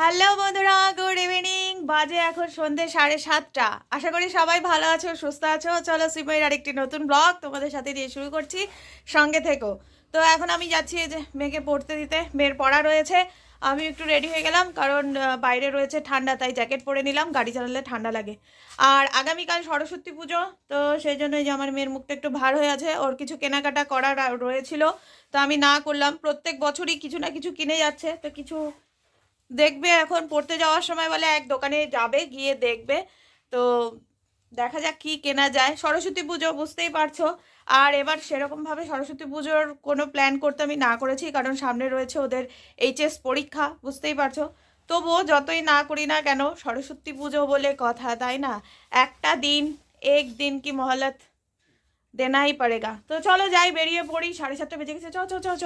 Hello বন্ধুরা, good evening. বাজে এখন সন্ধে সাড়ে সাতটা। আশা করি সবাই ভালো আছো, সুস্থ আছো। চলো সিমের আরেকটি নতুন ব্লগ তোমাদের সাথে দিয়ে শুরু করছি। সঙ্গে থেকো। তো এখন আমি যাচ্ছি যে মেয়েকে পড়তে দিতে। মেয়ের পড়া রয়েছে। আমি একটু রেডি হয়ে গেলাম কারণ বাইরে রয়েছে ঠান্ডা, তাই জ্যাকেট পরে নিলাম। গাড়ি চালালে ঠান্ডা লাগে। আর আগামীকাল সরস্বতী পুজো, তো সেই জন্য এই যে আমার মেয়ের মুখটা একটু ভার হয়ে আছে। ওর কিছু কেনাকাটা করার রয়েছিল। তো আমি না করলাম। প্রত্যেক বছরই কিছু না কিছু কিনে যাচ্ছে। তো কিছু দেখবে এখন পড়তে যাওয়ার সময় বলে এক দোকানে যাবে, গিয়ে দেখবে। তো দেখা যাক কি কেনা যায়। সরস্বতী পুজো, বুঝতেই পারছ। আর এবার সেরকমভাবে সরস্বতী পুজোর কোনো প্ল্যান করতে আমি না করেছি, কারণ সামনে রয়েছে ওদের এইচএস পরীক্ষা, বুঝতেই পারছ। তবুও যতই না করি না কেন, সরস্বতী পুজো বলে কথা, তাই না? একটা দিন, এক দিন কি মহলত দেনাই পড়েগা। তো চলো যাই, বেরিয়ে পড়ি, সাড়ে সাতটা বেজে গেছে। চ চ চ।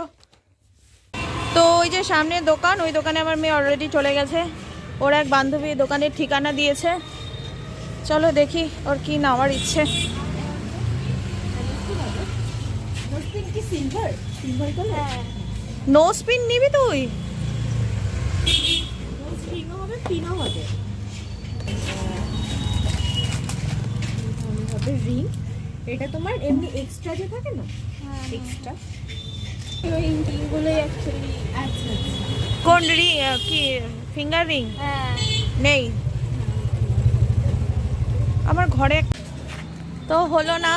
তো ওই যে সামনে দোকান ওই দোকানে আমার মেয়ে অলরেডি চলে গেছে। ওর এক বান্ধবী দোকানের ঠিকানা দিয়েছে। চলো দেখি ওর কি নেওয়ার ইচ্ছে। নো স্পিন নিবি তুই? রিং? এটা তোমার এমনি এক্সট্রা যে থাকে না? এক্সট্রা কোন রি কি ফিঙ্গার রিং হ্যাঁ। নেই। আমার ঘরে তো হলো না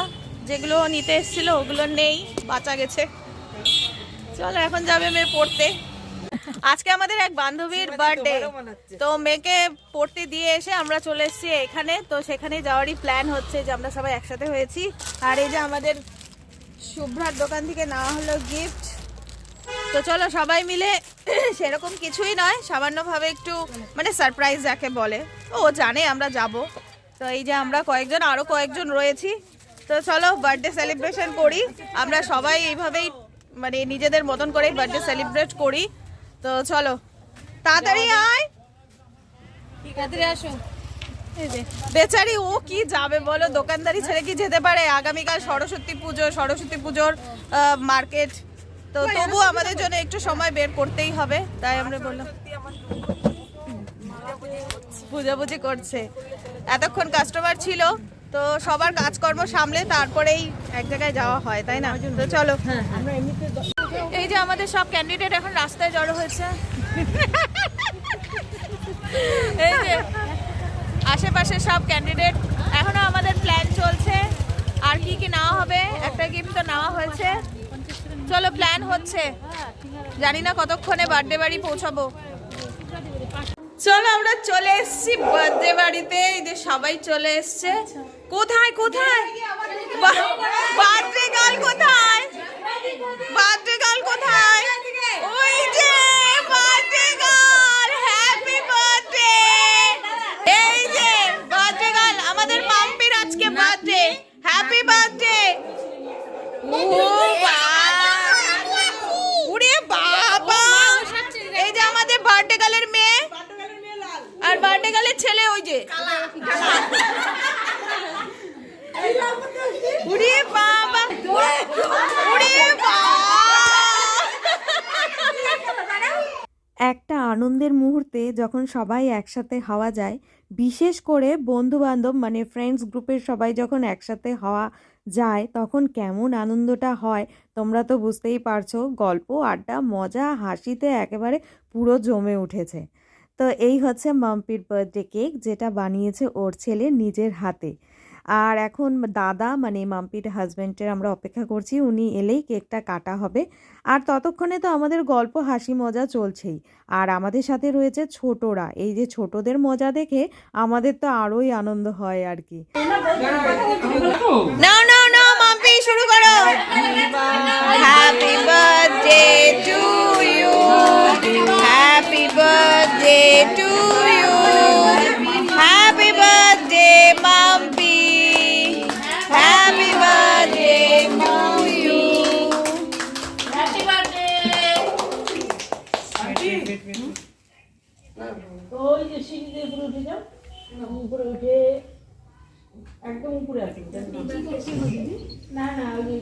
যেগুলো নিতে এসেছিল ওগুলো নেই বাঁচা গেছে। চলো এখন যাবে মেয়ে পড়তে। আজকে আমাদের এক বান্ধবীর বার্থডে তো মেয়েকে পড়তে দিয়ে এসে আমরা চলে এসেছি এখানে। তো সেখানে যাওয়ারই প্ল্যান হচ্ছে যে আমরা সবাই একসাথে হয়েছি। আর এই যে আমাদের শুভ্রার দোকান থেকে নেওয়া হলো গিফট তো চলো সবাই মিলে সেরকম কিছুই নয় সামান্যভাবে একটু মানে সারপ্রাইজ যাকে বলে। ও জানে আমরা যাব। তো এই যে আমরা কয়েকজন আরও কয়েকজন রয়েছি। তো চলো বার্থডে সেলিব্রেশন করি। আমরা সবাই এইভাবেই মানে নিজেদের মতন করেই বার্থডে সেলিব্রেট করি। তো চলো তাড়াতাড়ি আয়। তাড়াতাড়ি আসো। বেচারি ও কি যাবে বলো? দোকানদারি ছেড়ে কি যেতে পারে? আগামীকাল সরস্বতী পুজো সরস্বতী পুজোর মার্কেট তো তবু আমাদের জন্য একটু সময় বের করতেই হবে তাই আমরা বললাম। বুঝাবুঝি করছে। এতক্ষণ কাস্টমার ছিল তো সবার কাজকর্ম সামলে তারপরেই এক জায়গায় যাওয়া হয় তাই না? তো চলো। এই যে আমাদের সব ক্যান্ডিডেট এখন রাস্তায় জড়ো হয়েছে। এই যে আশেপাশে সব ক্যান্ডিডেট এখনও আমাদের প্ল্যান চলছে। আর কি কি নেওয়া হবে একটা গিফট চলো প্ল্যান হচ্ছে। জানি না কতক্ষণে বার্থডে বাড়ি পৌঁছাবো। চলো, আমরা চলে এসেছি বার্থডে বাড়িতে। এই যে সবাই চলে এসছে। কোথায় কোথায় বার্থডে গার্ল কোথায় বার্থডে গার্ল কোথায় ওই যে বার্থডে গার্ল হ্যাপি বার্থডে এই যে বার্থডে গার্ল আমাদের মাম্পির আজকে বার্থডে হ্যাপি বার্থডে ও উড়ে বাবা এই যে আমাদের বার্থডে গার্লের মেয়ে আর বার্থডে গার্লের ছেলে ওই যে? উড়ে বাবা। উড়ে বাবা। একটা আনন্দের মুহূর্তে যখন সবাই একসাথে হওয়া যায় বিশেষ করে বন্ধু বান্ধব মানে ফ্রেন্ডস গ্রুপের সবাই যখন একসাথে হওয়া যায় তখন কেমন আনন্দটা হয় তোমরা তো বুঝতেই পারছ গল্প আড্ডা মজা হাসিতে একেবারে পুরো জমে উঠেছে। তো এই হচ্ছে মাম্পির বার্থডে কেক যেটা বানিয়েছে ওর ছেলে নিজের হাতে। আর এখন দাদা মানে মাম্পির হাজব্যান্ডের আমরা অপেক্ষা করছি উনি এলেই কেকটা কাটা হবে। আর ততক্ষণে তো আমাদের গল্প হাসি মজা চলছেই। আর আমাদের সাথে রয়েছে ছোটরা এই যে ছোটদের মজা দেখে আমাদের তো আরোই আনন্দ হয় আর কি। নাও নাও নাও মাম্পি শুরু করো। হ্যাপি বার্থডে টু ইউ একদম উপরে আছে না না ওই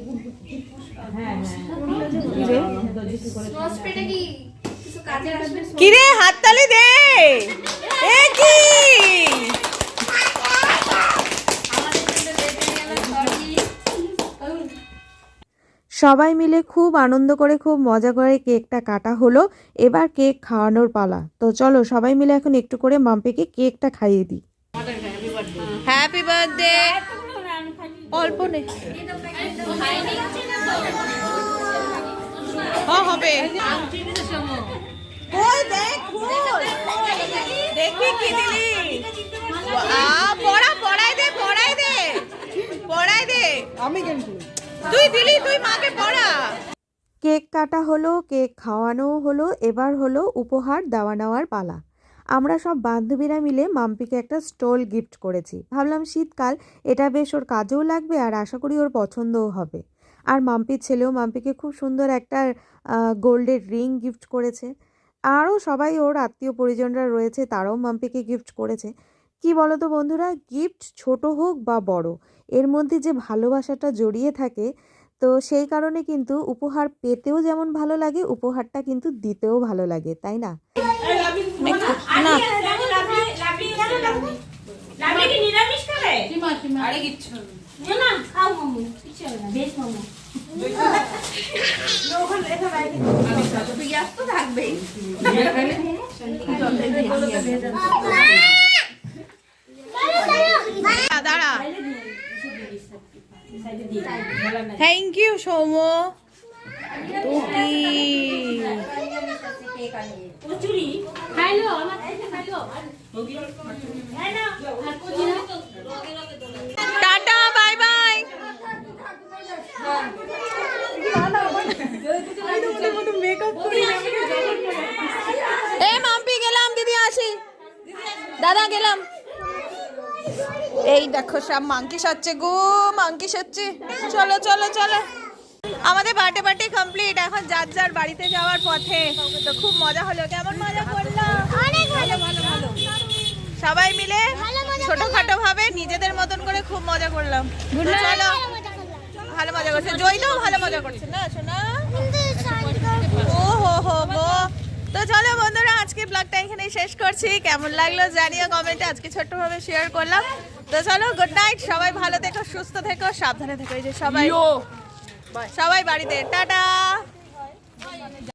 সবাই মিলে খুব আনন্দ করে খুব মজা করে কেকটা কাটা হলো এবার কেক খাওয়ানোর পালা তো চলো সবাই মিলে এখন একটু করে মাম্পিকে কেকটা খাইয়ে দিই হ্যাপি বার্থডে অল্প নে। হ্যাঁ, হবে। কই দেখ খোল। দেখি কি দিলি। পড়া পড়াই দে পড়াই দে। পড়াই দে। আমি তুই দিলি তুই মাকে পড়া। কেক কাটা হলো কেক খাওয়ানো হলো এবার হলো উপহার দেওয়া নেওয়ার পালা। আমরা সব বান্ধবীরা মিলে মাম্পিকে একটা স্টোল গিফট করেছি। ভাবলাম শীতকাল, এটা বেশ ওর কাজেও লাগবে আর আশা করি ওর পছন্দও হবে। আর মাম্পির ছেলেও মাম্পিকে খুব সুন্দর একটা গোল্ডের রিং গিফট করেছে। আরও সবাই ওর আত্মীয় পরিজনরা রয়েছে, তারাও মাম্পিকে গিফট করেছে। কি বলো তো বন্ধুরা, গিফট ছোট হোক বা বড়, এর মধ্যে যে ভালোবাসাটা জড়িয়ে থাকে, তো সেই কারণে কিন্তু উপহার পেতেও যেমন ভালো লাগে, উপহারটা কিন্তু দিতেও ভালো লাগে, তাই না? না। দাঁড়া থ্যাংক ইউ সৌম টাটা, বাই বাই। এ মাম্পি, গেলাম, দিদি আসি। দাদা, গেলাম। এই দেখো, সব মাংকি সাচ্ছে গো, মাংকি সাচ্ছে চলো চলো চলো। আমাদের বার্থডে পার্টি কমপ্লিট, এখন যার যার বাড়িতে যাওয়ার পথে। তো খুব মজা হলো, কেমন মজা করলাম অনেক ভালো ভালো ভালো সবাই মিলে ছোটখাটো ভাবে নিজেদের মতন করে খুব মজা করলাম। চলো ভালো মজা করছে। জয়টাও ভালো মজা করছে না শোনা ও হো হো গো। তো চলো বন্ধুরা আজকে ব্লগটা এখানেই শেষ করছি। কেমন লাগল জানিও কমেন্টে আজকে ছোট্টভাবে শেয়ার করলাম। তো চলো গুড নাইট সবাই ভালো থেকো সুস্থ থেকো সাবধানে থেকো। এই যে সবাই সবাই বাড়িতে। টাটা।